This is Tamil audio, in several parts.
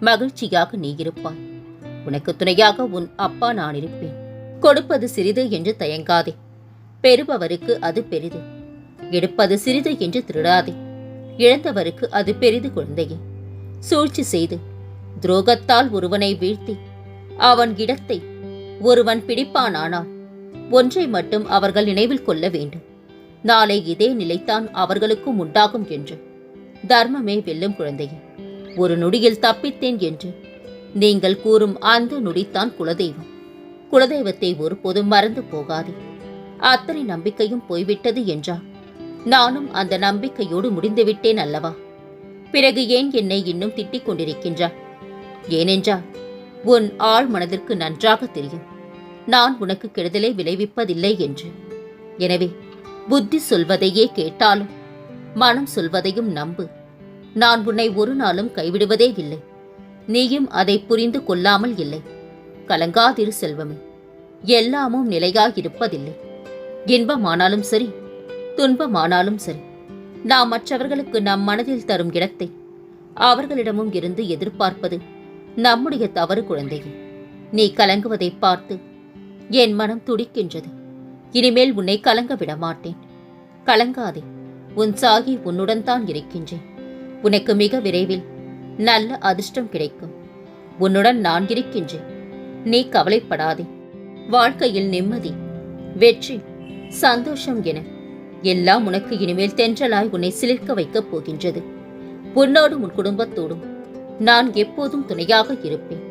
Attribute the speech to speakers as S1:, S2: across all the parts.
S1: மகிழ்ச்சியாக நீ இருப்பாய். உனக்கு துணையாக உன் அப்பா நான் இருப்பேன். கொடுப்பது சிறிது என்று தயங்காதே. பெறுபவருக்கு அது பெரிது. எடுப்பது சிறிது என்று திருடாதே. இழந்தவருக்கு அது பெரிது குழந்தையே. சூழ்ச்சி செய்து துரோகத்தால் ஒருவனை வீழ்த்தி அவன் இடத்தை ஒருவன் பிடிப்பானானால் ஒன்றை மட்டும் அவர்கள் நினைவில் கொள்ள வேண்டும். நாளை இதே நிலைத்தான் அவர்களுக்கும் உண்டாகும் என்று. தர்மமே வெல்லும் குழந்தையே. ஒரு நொடியில் தப்பித்தேன் என்று. நீங்கள் கூறும் அந்த நொடித்தான் குலதெய்வம். குலதெய்வத்தை ஒருபோதும் மறந்து போகாதே. அத்தனை நம்பிக்கையும் போய்விட்டது என்றால் நானும் அந்த நம்பிக்கையோடு முடிந்துவிட்டேன் அல்லவா? பிறகு ஏன் என்னை இன்னும் திட்டிக் கொண்டிருக்கின்றார் ஏனென்றால் உன் ஆழ் மனதிற்கு நன்றாக தெரியும். நான் உனக்கு கெடுதலை விளைவிப்பதில்லை என்று. எனவே புத்தி சொல்வதையே கேட்டாலும் மனம் சொல்வதையும் நம்பு. நான் உன்னை ஒரு நாளும் கைவிடுவதே இல்லை. நீயும் அதை புரிந்து கொள்ளாமல் இல்லை. கலங்காதிரு செல்வமே. எல்லாமும் நிலையாயிருப்பதில்லை. இன்பமானாலும் சரி துன்பமானாலும் சரி நாம் மற்றவர்களுக்கு நம் மனதில் தரும் இடத்தை அவர்களிடமும் இருந்து எதிர்பார்ப்பது நம்முடைய தவறு குழந்தையே. நீ கலங்குவதை பார்த்து என் மனம் துடிக்கின்றது. இனிமேல் உன்னை கலங்க விட மாட்டேன் கலங்காதே உன் சாகி உன்னுடன் தான் இருக்கின்றேன். உனக்கு மிக விரைவில் நல்ல அதிர்ஷ்டம் கிடைக்கும். உன்னுடன் நான் இருக்கின்றேன். நீ கவலைப்படாதே. வாழ்க்கையில் நிம்மதி வெற்றி சந்தோஷம் என எல்லாம் உனக்கு இனிமேல் தென்றலாய் உன்னை சிலிர்க்க வைக்கப் போகின்றது. உன்னோடும் உன் குடும்பத்தோடும் நான் எப்போதும் துணையாக இருப்பேன்.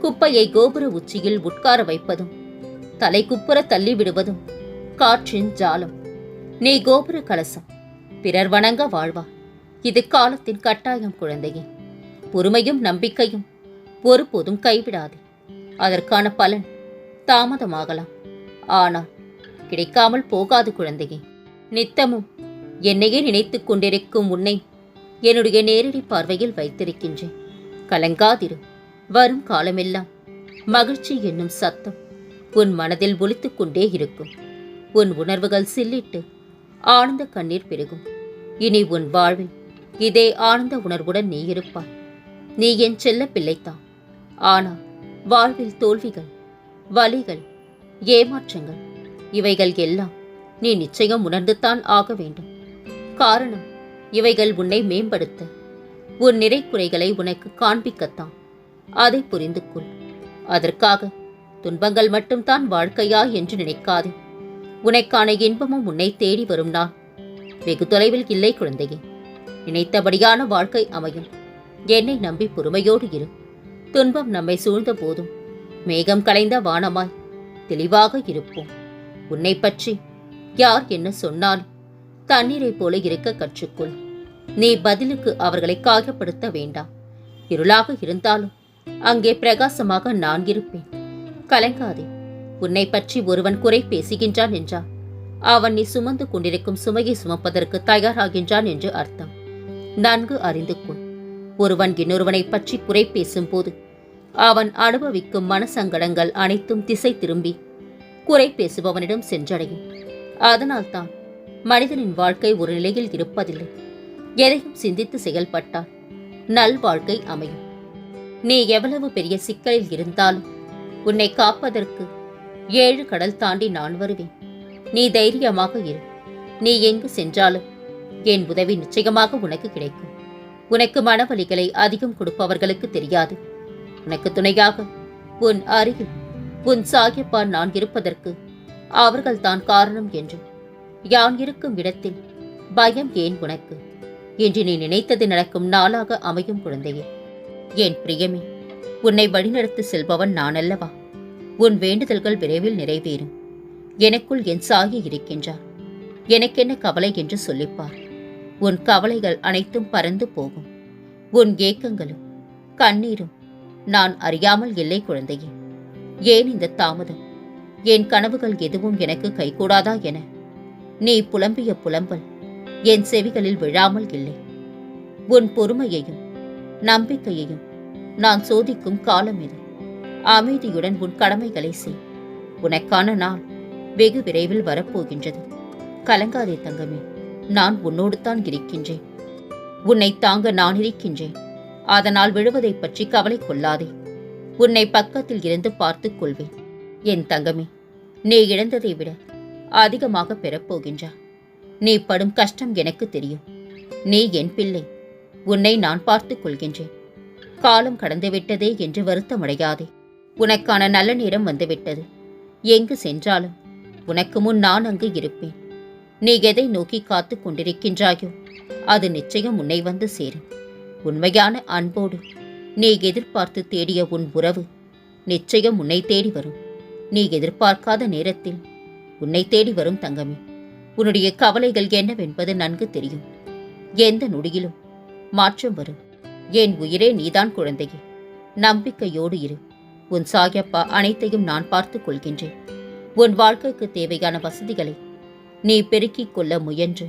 S1: குப்பையை கோபுர உச்சியில் உட்கார வைப்பதும் தலை குப்புற தள்ளி விடுவதும் காற்றின் ஜாலம். நீ கோபுர கலசம் பிறர் வணங்க வாழ்வா. இது காலத்தின் கட்டாயம் குழந்தையே. பொறுமையும் நம்பிக்கையும் ஒருபோதும் கைவிடாது. அதற்கான பலன் தாமதமாகலாம். ஆனால் கிடைக்காமல் போகாது குழந்தையே. நித்தமும் என்னையே நினைத்து கொண்டிருக்கும் உன்னை என்னுடைய நேரடி பார்வையில் வைத்திருக்கின்றேன். கலங்காதிரு. வரும் காலமெல்லாம் மகிழ்ச்சி என்னும் சத்தம் உன் மனதில் ஒலித்துக் கொண்டே இருக்கும். உன் உணர்வுகள் சில்லிட்டு ஆனந்த கண்ணீர் பெருகும். இனி உன் வாழ்வில் இதே ஆனந்த உணர்வுடன் நீ இருப்பாய். நீ என் செல்ல பிள்ளைத்தான் ஆனால் வாழ்வில் தோல்விகள் வலிகள் ஏமாற்றங்கள் இவைகள் எல்லாம் நீ நிச்சயம் உணர்ந்துதான் ஆக வேண்டும். காரணம் இவைகள் உன்னை மேம்படுத்த உன் நிறை குறைகளை உனக்கு காண்பிக்கத்தான். அதை புரிந்து கொள் அதற்காக துன்பங்கள் மட்டும்தான் வாழ்க்கையா என்று நினைக்காதே. உனக்கான இன்பமும் உன்னை தேடி வரும் நான் வெகு தொலைவில் இல்லை குழந்தையே. நினைத்தபடியான வாழ்க்கை அமையும். என்னை நம்பி பொறுமையோடு இரு. துன்பம் நம்மை சூழ்ந்த போதும். மேகம் கலைந்த வானமாய் தெளிவாக இருப்போம். உன்னை பற்றி யார் என்ன சொன்னாலும் தண்ணீரைப் போல இருக்க கற்றுக்கொள். நீ பதிலுக்கு அவர்களை காயப்படுத்த வேண்டாம். இருளாக இருந்தாலும் அங்கே பிரகாசமாக நான் இருப்பேன். கலங்காதே. உன்னை பற்றி ஒருவன் குறை பேசுகின்றான் என்றால் அவன் நீ சுமந்து கொண்டிருக்கும் சுமையை சுமப்பதற்கு தயாராகின்றான் என்று அர்த்தம். நன்கு அறிந்து கொள். ஒருவன் இன்னொருவனை பற்றி குறை பேசும்போது அவன் அனுபவிக்கும் மனசங்கடங்கள் அனைத்தும் திசை திரும்பி குறை பேசுபவனிடம் சென்றடையும். அதனால்தான் மனிதனின் வாழ்க்கை ஒரு நிலையில் இருப்பதில்லை. எதையும் சிந்தித்து செயல்பட்டால் நல் வாழ்க்கை அமையும். நீ எவ்வளவு பெரிய சிக்கலில் இருந்தாலும் உன்னை காப்பதற்கு ஏழு கடல் தாண்டி நான் வருவேன். நீ தைரியமாக இரு. நீ எங்கு சென்றாலும் என் உதவி நிச்சயமாக உனக்கு கிடைக்கும். உனக்கு மனவலிகளை அதிகம் கொடுப்பவர்களுக்கு தெரியாது. உனக்கு துணையாக உன் அருகில் உன் சாகிப்பா நான் இருப்பதற்கு அவர்கள்தான் காரணம் என்று யான் இருக்கும் இடத்தில் பயம் ஏன் உனக்கு? என்று நீ நினைத்தது நடக்கும் நாளாக அமையும் குழந்தையே. என் பிரியமே உன்னை வழிநடத்தி செல்பவன் நான் அல்லவா? உன் வேண்டுதல்கள் விரைவில் நிறைவேறும். எனக்குள் என் சாகி இருக்கின்றார். எனக்கென்ன கவலை என்று சொல்லிப்பார். உன் கவலைகள் அனைத்தும் பறந்து போகும். உன் ஏக்கங்களும் கண்ணீரும் நான் அறியாமல் இல்லை குழந்தையே. ஏன் இந்த தாமதம்? என் கனவுகள் எதுவும் எனக்கு கைகூடாதா என? நீ புலம்பிய புலம்பல் என் செவிகளில் விழாமல் இல்லை. உன் பொறுமையையும் நம்பிக்கையையும் நான் சோதிக்கும் காலம் இது. அமைதியுடன் உன் கடமைகளை செய். உனக்கான நாள் வெகு விரைவில் வரப்போகின்றது. கலங்காதே தங்கமே. நான் உன்னோடு தான் இருக்கின்றேன். உன்னை தாங்க நான் இருக்கின்றேன். அதனால் விழுவதைப் பற்றி கவலை கொள்ளாதே. உன்னை பக்கத்தில் இருந்து பார்த்துக் கொள்வேன். என் தங்கமே நீ இழந்ததை விட அதிகமாக பெறப்போகின்றா. நீ படும் கஷ்டம் எனக்கு தெரியும். நீ என் பிள்ளை. உன்னை நான் பார்த்துக் கொள்கின்றேன். காலம் கடந்துவிட்டதே என்று வருத்தமடையாதே. உனக்கான நல்ல நேரம் வந்துவிட்டது. எங்கு சென்றாலும் உனக்கு முன் நான் அங்கு இருப்பேன். நீ எதை நோக்கி காத்து கொண்டிருக்கின்றாயோ அது நிச்சயம் உன்னை வந்து சேரும். உண்மையான அன்போடு நீ எதிர்பார்த்து தேடிய உன் உறவு நிச்சயம் உன்னை தேடி வரும். நீ எதிர்பார்க்காத நேரத்தில் உன்னை தேடி வரும் தங்கமே. உன்னுடைய கவலைகள் என்னவென்பது நன்கு தெரியும். எந்த நொடியிலும் மாற்றம் வரும். என் உயிரே நீதான் குழந்தையே. நம்பிக்கையோடு இரு. உன் சாயப்பா அனைத்தையும் நான் பார்த்துக் கொள்கின்றேன். உன் வாழ்க்கைக்கு தேவையான வசதிகளை நீ பெருக்கிக் கொள்ள முயன்று.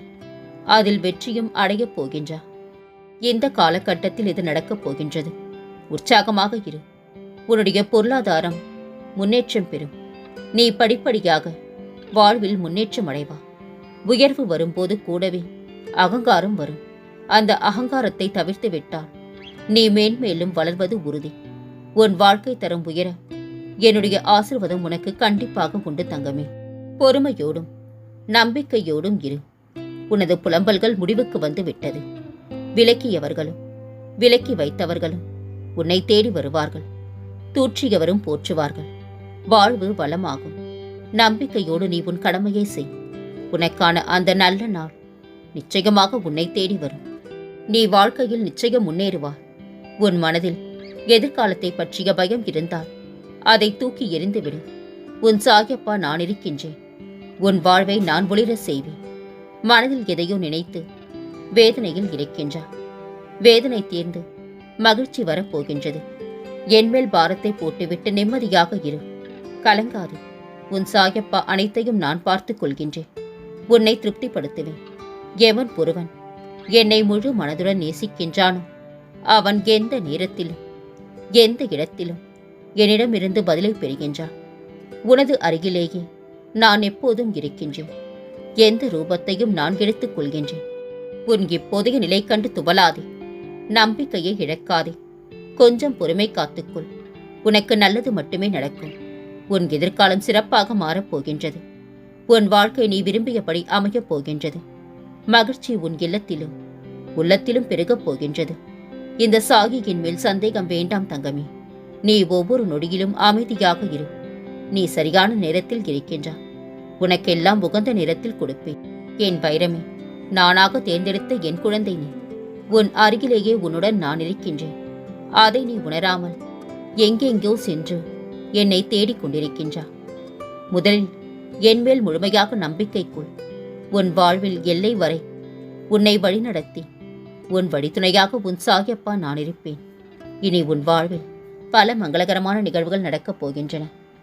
S1: அதில் வெற்றியும் அடையப் போகின்றா. இந்த காலகட்டத்தில் இது நடக்கப் போகின்றது. உற்சாகமாக இரு. உன்னுடைய பொருளாதாரம் முன்னேற்றம் பெறும். நீ படிப்படியாக வாழ்வில் முன்னேற்றம் அடைவா. உயர்வு வரும்போது கூடவே அகங்காரம் வரும். அந்த அகங்காரத்தை தவிர்த்து விட்டால் நீ மேன்மேலும் வளர்வது உறுதி. உன் வாழ்க்கை தரம் உயர என்னுடைய ஆசிர்வாதம் உனக்கு கண்டிப்பாக உண்டு தங்கமே. பொறுமையோடும் நம்பிக்கையோடும் இரு. உனது புலம்பல்கள் முடிவுக்கு வந்து விட்டது விலக்கியவர்களும் விலக்கி வைத்தவர்களும் உன்னை தேடி வருவார்கள். தூற்றியவரும் போற்றுவார்கள். வாழ்வு வளமாகும். நம்பிக்கையோடு நீ உன் கடமையை செய். உனக்கான அந்த நல்ல நாள் நிச்சயமாக உன்னை தேடி வரும். நீ வாழ்க்கையில் நிச்சயம் முன்னேறுவார் உன் மனதில் எதிர்காலத்தை பற்றிய பயம் இருந்தால் அதை தூக்கி எறிந்துவிடு. உன் சாயப்பா நான் இருக்கின்றேன். உன் வாழ்வை நான் ஒளிர செய்வேன். மனதில் எதையோ நினைத்து வேதனையில் இருக்கின்றார் வேதனை தீர்ந்து மகிழ்ச்சி வரப்போகின்றது. என்மேல் பாரத்தை போட்டுவிட்டு நிம்மதியாக இரு. கலங்காது. உன் சாயப்பா அனைத்தையும் நான் பார்த்துக் கொள்கின்றேன். உன்னை திருப்திப்படுத்துவேன். எவன் ஒருவன் என்னை முழு மனதுடன் நேசிக்கின்றானோ அவன் எந்த நேரத்திலும் எந்த இடத்திலும் என்னிடமிருந்து பதிலை பெறுகின்றான். உனது அருகிலேயே நான் எப்போதும் இருக்கின்றேன். எந்த ரூபத்தையும் நான் எடுத்துக் கொள்கின்றேன். உன் இப்போதைய நிலை கண்டு துவலாதே நம்பிக்கையை இழக்காதே. கொஞ்சம் பொறுமை காத்துக்கொள். உனக்கு நல்லது மட்டுமே நடக்கும். உன் எதிர்காலம் சிறப்பாக மாறப்போகின்றது. உன் வாழ்க்கை நீ விரும்பியபடி அமையப் போகின்றது. மகிழ்ச்சி உன் இல்லத்திலும் உள்ளத்திலும் பெருகப் போகின்றது. இந்த சாகியின் மேல் சந்தேகம் வேண்டாம் தங்கமே. நீ ஒவ்வொரு நொடியிலும் அமைதியாக இரு. நீ சரியான நேரத்தில் இருக்கின்றா. உனக்கெல்லாம் உகந்த நேரத்தில் கொடுப்பேன். என் பைரமே நானாக தேர்ந்தெடுத்த என் குழந்தை நீ. உன் அருகிலேயே உன்னுடன் நான் இருக்கின்றேன். அதை நீ உணராமல் எங்கெங்கோ சென்று என்னை தேடிக் கொண்டிருக்கின்றா. முதலில் என்மேல் முழுமையாக நம்பிக்கைக்குள் உன் வாழ்வில் எல்லை வரை உன்னை வழிநடத்தி உன் வழித்துணையாக உன் சாகியப்பா நான் இருப்பேன். இனி உன் வாழ்வில் பல மங்களகரமான நிகழ்வுகள் நடக்கப் போகின்றன.